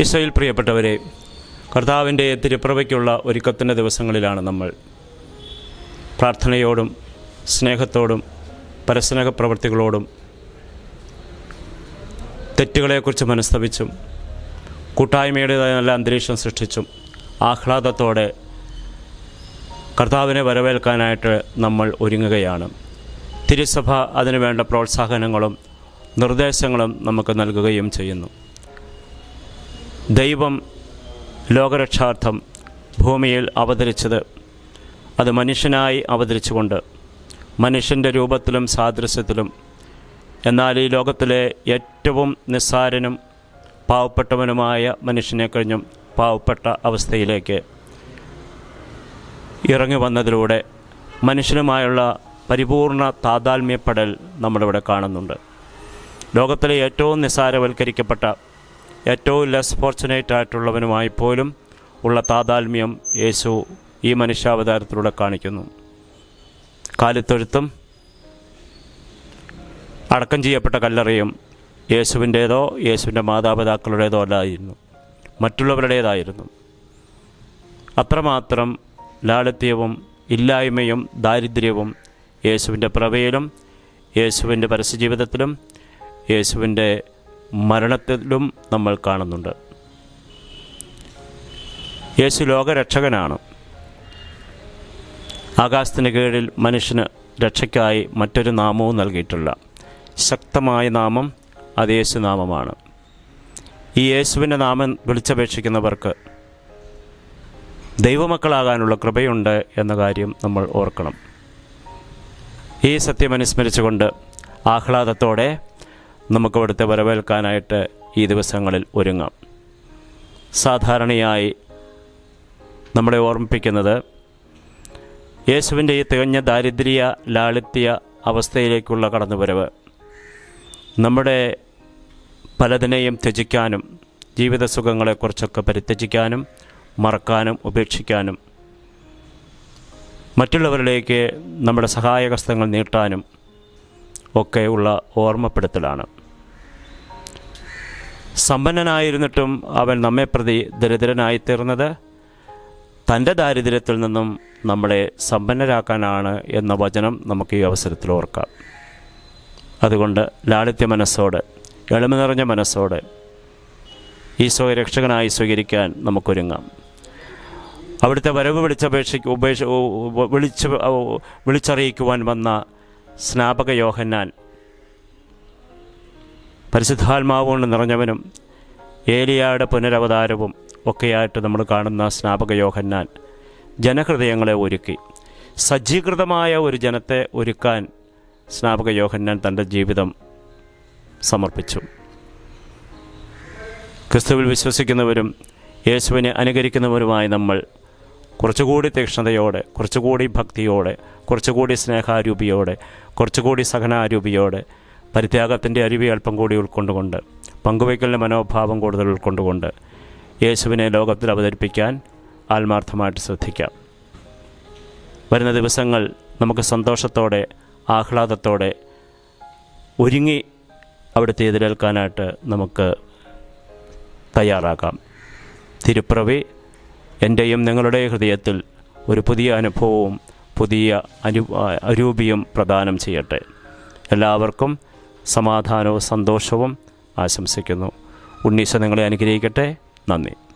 ഈശോയിൽ പ്രിയപ്പെട്ടവരെ കർത്താവിന്റെ തിരുപ്രവയ്ക്കുള്ള ഒരുക്കത്തിന്റെ ദിവസങ്ങളിലാണ് നമ്മൾ. പ്രാർത്ഥനയോടും സ്നേഹത്തോടും പരസ്നേഹ പ്രവൃത്തികളോടും തെറ്റുകളെക്കുറിച്ച് മനസ്തപിച്ചും കൂട്ടായ്മയുടേതായ നല്ല അന്തരീക്ഷം സൃഷ്ടിച്ചും ആഹ്ലാദത്തോടെ കർത്താവിനെ വരവേൽക്കാനായിട്ട് നമ്മൾ ഒരുങ്ങുകയാണ്. തിരുസഭ അതിനു വേണ്ട പ്രോത്സാഹനങ്ങളും നിർദ്ദേശങ്ങളും നമുക്ക് നൽകുകയും ചെയ്യുന്നു. ദൈവം ലോകരക്ഷാർത്ഥം ഭൂമിയിൽ അവതരിച്ചത് അത് മനുഷ്യനായി അവതരിച്ചുകൊണ്ട് മനുഷ്യന്റെ രൂപത്തിലും സാദൃശ്യത്തിലും എന്നാൽ ഈ ലോകത്തിലെ ഏറ്റവും നിസ്സാരനും പാവപ്പെട്ടവനുമായ മനുഷ്യനെ കഴിഞ്ഞും പാവപ്പെട്ട അവസ്ഥയിലേക്ക് ഇറങ്ങി വന്നതിലൂടെ മനുഷ്യനുമായുള്ള പരിപൂർണ താതാൽമ്യപ്പെടൽ നമ്മളിവിടെ കാണുന്നുണ്ട്. ലോകത്തിലെ ഏറ്റവും നിസ്സാരവൽക്കരിക്കപ്പെട്ട ഏറ്റവും ലെസ് ഫോർച്ചുനേറ്റ് ആയിട്ടുള്ളവനുമായി പോലും ഉള്ള താതാത്മ്യം യേശു ഈ മനുഷ്യാവതാരത്തിലൂടെ കാണിക്കുന്നു. കാലിത്തൊഴുത്തും അടക്കം ചെയ്യപ്പെട്ട കല്ലറയും യേശുവിന്റേതോ യേശുവിന്റെ മാതാപിതാക്കളുടേതോ അല്ലായിരുന്നു. മറ്റുള്ളവരുടേതായിരുന്നു. അത്രമാത്രം ലാളിത്യവും ഇല്ലായ്മയും ദാരിദ്ര്യവും യേശുവിന്റെ പ്രവയിലും യേശുവിന്റെ പരസ്യജീവിതത്തിലും യേശുവിന്റെ മരണത്തിലും നമ്മൾ കാണുന്നുണ്ട്. യേശു ലോകരക്ഷകനാണ്. ആകാശത്തിന് കീഴിൽ മനുഷ്യന് രക്ഷയ്ക്കായി മറ്റൊരു നാമവും നൽകിയിട്ടുള്ള ശക്തമായ നാമം അത് യേശുനാമമാണ് ഈ യേശുവിന്റെ നാമം വിളിച്ചപേക്ഷിക്കുന്നവർക്ക് ദൈവമക്കളാകാനുള്ള കൃപയുണ്ട് എന്ന കാര്യം നമ്മൾ ഓർക്കണം. ഈ സത്യം അനുസ്മരിച്ചുകൊണ്ട് ആഹ്ലാദത്തോടെ നമുക്ക് അവിടുത്തെ വരവേൽക്കാനായിട്ട് ഈ ദിവസങ്ങളിൽ ഒരുങ്ങാം. സാധാരണയായി നമ്മളെ ഓർമ്മിപ്പിക്കുന്നത് യേശുവിന്റെ ഈ തികഞ്ഞ ദാരിദ്ര്യ ലാളിത്യ അവസ്ഥയിലേക്കുള്ള കടന്നുവരവ്. നമ്മുടെ പലതിനെയും ത്യജിക്കാനും ജീവിത സുഖങ്ങളെക്കുറിച്ചൊക്കെ പരിത്യജിക്കാനും മറക്കാനും ഉപേക്ഷിക്കാനും മറ്റുള്ളവരിലേക്ക് നമ്മുടെ സഹായഹസ്തങ്ങൾ നീട്ടാനും ഒക്കെ ഉള്ള ഓർമ്മപ്പെടുത്തലാണ്. സമ്പന്നനായിരുന്നിട്ടും അവൻ നമ്മെ പ്രതി ദരിദ്രനായിത്തീർന്നത് തന്റെ ദാരിദ്ര്യത്തിൽ നിന്നും നമ്മളെ സമ്പന്നരാക്കാനാണ് എന്ന വചനം നമുക്ക് ഈ അവസരത്തിൽ ഓർക്കാം. അതുകൊണ്ട് ലാളിത്യ മനസ്സോടെ എളിമ നിറഞ്ഞ മനസ്സോടെ ഈശോയെ രക്ഷകനായി സ്വീകരിക്കാൻ നമുക്കൊരുങ്ങാം. അവിടുത്തെ വരവ് വിളിച്ചപേക്ഷിക്ക് ഉപേക്ഷ വിളിച്ച് വിളിച്ചറിയിക്കുവാൻ വന്ന സ്നാപക യോഹന്നാൻ പരിശുദ്ധാത്മാവ് കൊണ്ട് നിറഞ്ഞവനും ഏലിയയുടെ പുനരവതാരവും ഒക്കെയായിട്ട് നമ്മൾ കാണുന്ന സ്നാപക യോഹന്നാൻ ജനഹൃദയങ്ങളെ ഒരുക്കി. സജ്ജീകൃതമായ ഒരു ജനത്തെ ഒരുക്കാൻ സ്നാപക യോഹന്നാൻ തന്റെ ജീവിതം സമർപ്പിച്ചു. ക്രിസ്തുവിൽ വിശ്വസിക്കുന്നവരും യേശുവിനെ അനുകരിക്കുന്നവരുമായി നമ്മൾ കുറച്ചുകൂടി തീക്ഷ്ണതയോടെ കുറച്ചുകൂടി ഭക്തിയോടെ കുറച്ചുകൂടി സ്നേഹാരൂപിയോടെ കുറച്ചുകൂടി സഹനാരൂപിയോടെ പരിത്യാഗത്തിന്റെ അരുവി അല്പം കൂടി ഉൾക്കൊണ്ടുകൊണ്ട് പങ്കുവയ്ക്കലിന്റെ മനോഭാവം കൂടുതൽ ഉൾക്കൊണ്ടുകൊണ്ട് യേശുവിനെ ലോകത്തിൽ അവതരിപ്പിക്കാൻ ആത്മാർത്ഥമായിട്ട് ശ്രദ്ധിക്കാം. വരുന്ന ദിവസങ്ങൾ നമുക്ക് സന്തോഷത്തോടെ ആഹ്ലാദത്തോടെ ഒരുങ്ങി അവിടുത്തെ എതിരേൽക്കാനായിട്ട് നമുക്ക് തയ്യാറാകാം. തിരുപ്രവി എന്റെയും നിങ്ങളുടെ ഹൃദയത്തിൽ ഒരു പുതിയ അനുഭവവും പുതിയ അനു അരൂപിയും പ്രദാനം ചെയ്യട്ടെ. എല്ലാവർക്കും സമാധാനവും സന്തോഷവും ആശംസിക്കുന്നു. ഉണ്ണീശ നിങ്ങളെ അനുഗ്രഹിക്കട്ടെ. നന്ദി.